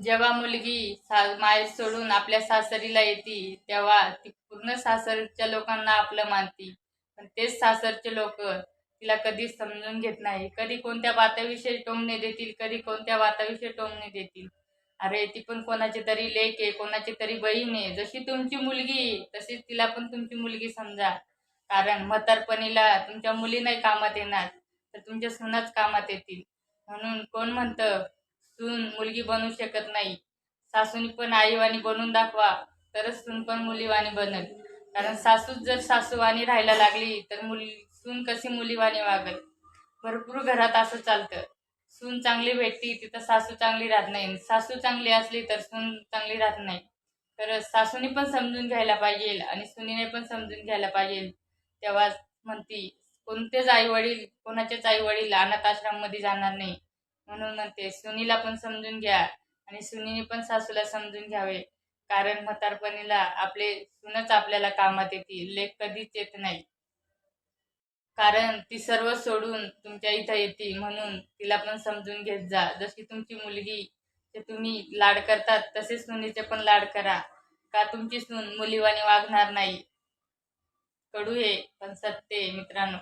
जेव्हा मुलगी सा माहेर सोडून आपल्या सासरीला येते तेव्हा ती पूर्ण सासरच्या लोकांना आपलं मानती. पण तेच सासरचे लोक तिला कधीच समजून घेत नाही. कधी कोणत्या बाताविषयी टोमणे देतील कधी कोणत्या बाताविषयी टोमणे देतील. अरे ती पण कोणाची तरी लेक आहे कोणाची तरी बहीण आहे. जशी तुमची मुलगी तशीच तिला पण तुमची मुलगी समजा. कारण म्हातारपणीला तुमच्या मुली नाही कामात येणार तर तुमच्या सुनाच कामात येतील. म्हणून कोण म्हणतं सून मुलगी बनू शकत नाही. सासूनी पण आईवाणी बनून दाखवा तरच सून पण मुलीवाणी बनल. कारण सासूच जर सासूवाणी राहायला लागली तर मुली सून कशी मुलीवाणी वागल? भरपूर घरात असं चालतं. सून चांगली भेटती तिथं सासू चांगली राहत नाही. सासू चांगली असली तर सून चांगली राहत नाही. तर सासूने पण समजून घ्यायला पाहिजे आणि सुनीने पण समजून घ्यायला पाहिजे. तेव्हा म्हणती कोणतेच आई वडील कोणाचेच आई वडील अनाथ आश्रममध्ये जाणार नाही. म्हणून म्हणते सुनीला पण समजून घ्या आणि सुनीने पण सासूला समजून घ्यावे. कारण म्हातारपणीला आपले सूनच आपल्याला कामात येते लेख कधीच येत नाही. कारण ती सर्व सोडून तुमच्या इथं येते म्हणून तिला पण समजून घेत जा. जशी तुमची मुलगी ते तुम्ही लाड करतात तसेच सुनीचे पण लाड करा. का तुमची सून मुलीवाने वागणार नाही? कडू हे पण सत्य मित्रांनो.